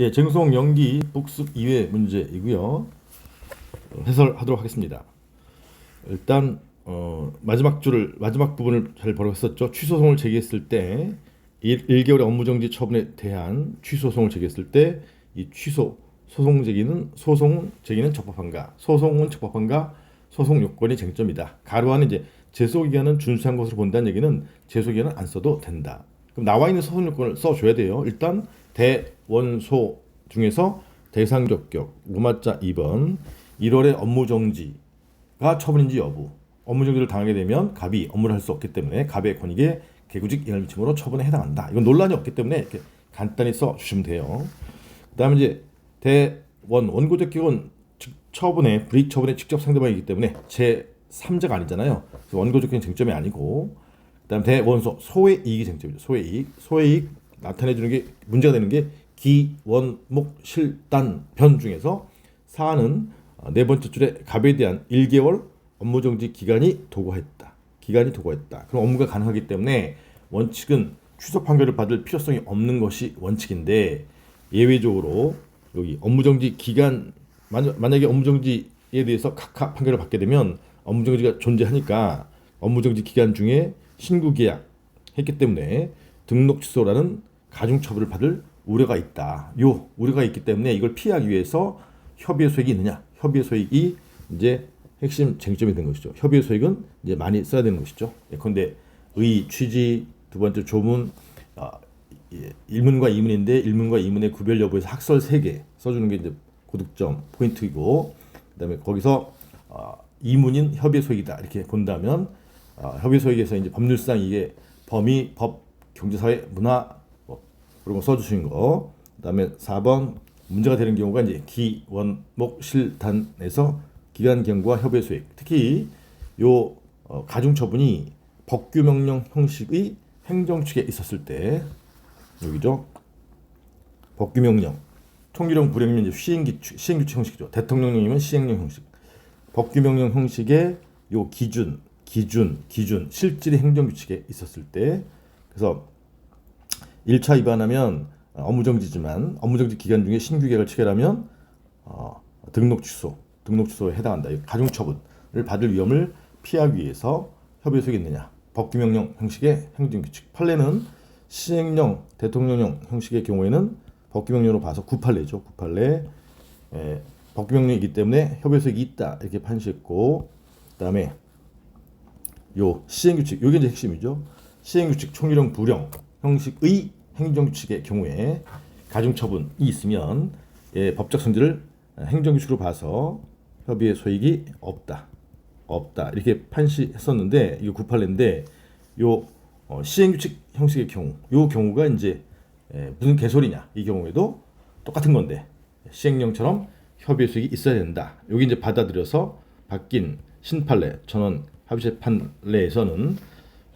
예, 쟁송 연기 복습 2회 문제이고요. 어, 해설하도록 하겠습니다. 일단 어, 마지막 줄을 마지막 부분을 잘 벌였었죠. 취소송을 제기했을 때 1, 1개월의 업무 정지 처분에 대한 취소송을 제기했을 때 이 취소 소송 제기는 소송 제기는 적법한가? 소송은 적법한가? 소송 요건이 쟁점이다. 가로 안에 이제 제소 기간은 준수한 것으로 본다는 얘기는 제소 기간은 안 써도 된다. 그럼 나와 있는 소송 요건을 써줘야 돼요. 일단 대원소 중에서 대상적격 로마자 2번 1월에 업무 정지가 처분인지 여부 업무 정지를 당하게 되면 갑이 업무를 할 수 없기 때문에 갑의 권익에 개구직 영향을 미침으로 처분에 해당한다. 이건 논란이 없기 때문에 이렇게 간단히 써 주시면 돼요. 그다음에 이제 대원 원고적 기관 즉 처분에 불이익 처분의 직접 상대방이기 때문에 제 3자가 아니잖아요. 그래서 원고적 기관 쟁점이 아니고 그다음 대원소 소의 이익이 쟁점이죠. 소의 이익 소의 이익 나타내 주는 게 문제가 되는 게 기 원 목 실 단 변 중에서 사안은 어, 네 번째 줄에 갑에 대한 1개월 업무 정지 기간이 도구했다. 기간이 도구했다. 그럼 업무가 가능하기 때문에 원칙은 취소 판결을 받을 필요성이 없는 것이 원칙인데 예외적으로 여기 업무 정지 기간 만- 만약에 업무 정지에 대해서 각하 판결을 받게 되면 업무 정지가 존재하니까 업무 정지 기간 중에 신규 계약 했기 때문에 등록 취소라는 가중 처벌을 받을 우려가 있다. 요 우려가 있기 때문에 이걸 피하기 위해서 협의의 소액이 있느냐? 협의의 소액이 이제 핵심 쟁점이 된 것이죠. 협의의 소액은 이제 많이 써야 되는 것이죠. 예컨대 의 취지 두 번째 조문 아, 예, 일문과 이문인데 일문과 이문의 구별 여부에서 학설 3개 써주는 게 이제 고득점 포인트이고 그다음에 거기서 아, 이문인 협의 소액이다 이렇게 본다면 아, 협의 소액에서 이제 법률상 이게 범위 법 경제사회 문화 뭐 그런 거 써주신 거 그다음에 4번 문제가 되는 경우가 이제 기 원 목 실 단에서 기간 경과 협의 소액 특히 요 어, 가중 처분이 법규 명령 형식의 행정 측에 있었을 때 여기죠. 법규 명령. 총기령 불행이면 이제 시행규칙, 시행규칙 형식이죠. 대통령령이면 시행령 형식. 법규 명령 형식의 요 기준, 기준, 기준, 실질의 행정 규칙에 있었을 때 그래서 1차 위반하면 업무정지지만 업무정지 기간 중에 신규 계약을 체결하면 어, 등록 취소, 등록 취소에 해당한다. 이 가중처분을 받을 위험을 피하기 위해서 협의 속에 있느냐. 법규명령 형식의 행정규칙. 판례는 시행령, 대통령령 형식의 경우에는 법규명령으로 봐서 9판례죠. 9판례. 에, 법규명령이기 때문에 협의석이 있다 이렇게 판시했고 그다음에 요 시행규칙 요게 이제 핵심이죠. 시행규칙 총일형 불형 형식의 행정규칙의 경우에 가중처분이 있으면 예, 법적 성질을 행정규칙으로 봐서 협의의 소익이 없다. 없다. 이렇게 판시했었는데 이거 98년인데 요 어, 시행규칙 형식의 경우 요 경우가 이제 에, 무슨 개소리냐 이 경우에도 똑같은 건데 시행령처럼 협의 수익이 있어야 된다. 여기 이제 받아들여서 바뀐 신판례 전원 합의체 판례에서는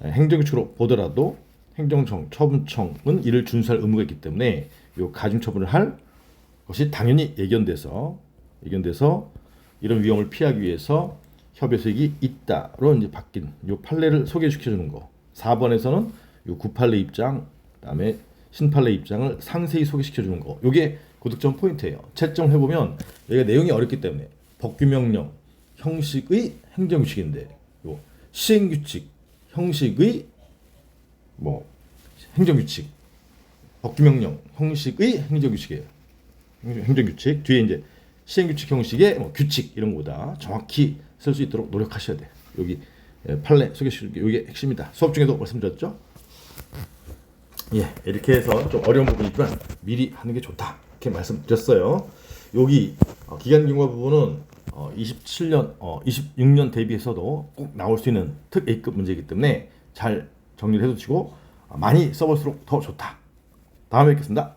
에, 행정규칙으로 보더라도 행정청 처분청은 이를 준수할 의무가 있기 때문에 요 가중 처분을 할 것이 당연히 예견돼서 예견돼서 이런 위험을 피하기 위해서 협의 수익이 있다로 이제 바뀐 요 판례를 소개시켜 주는 거. 4번에서는 요 구판례 입장 그다음에 신판례 입장을 상세히 소개시켜 주는 거. 요게 고득점 포인트예요. 채점 해 보면 여기가 내용이 어렵기 때문에 법규 명령 형식의 행정규칙인데 요 시행규칙 형식의 뭐 행정규칙 법규명령 형식의 행정규칙이에요. 행정규칙 뒤에 이제 시행규칙 형식의 뭐 규칙 이런 거보다 정확히 쓸 수 있도록 노력하셔야 돼. 여기 예, 판례 소개시켜 게 이게 핵심이다. 수업 중에도 말씀드렸죠. 예, 이렇게 해서 좀 어려운 부분이지만 미리 하는 게 좋다. 이렇게 말씀드렸어요. 여기 어, 기간 경과 부분은 어, 27년, 어, 26년 대비해서도 꼭 나올 수 있는 특 A급 문제이기 때문에 잘 정리를 해두시고 어, 많이 써볼수록 더 좋다. 다음에 뵙겠습니다.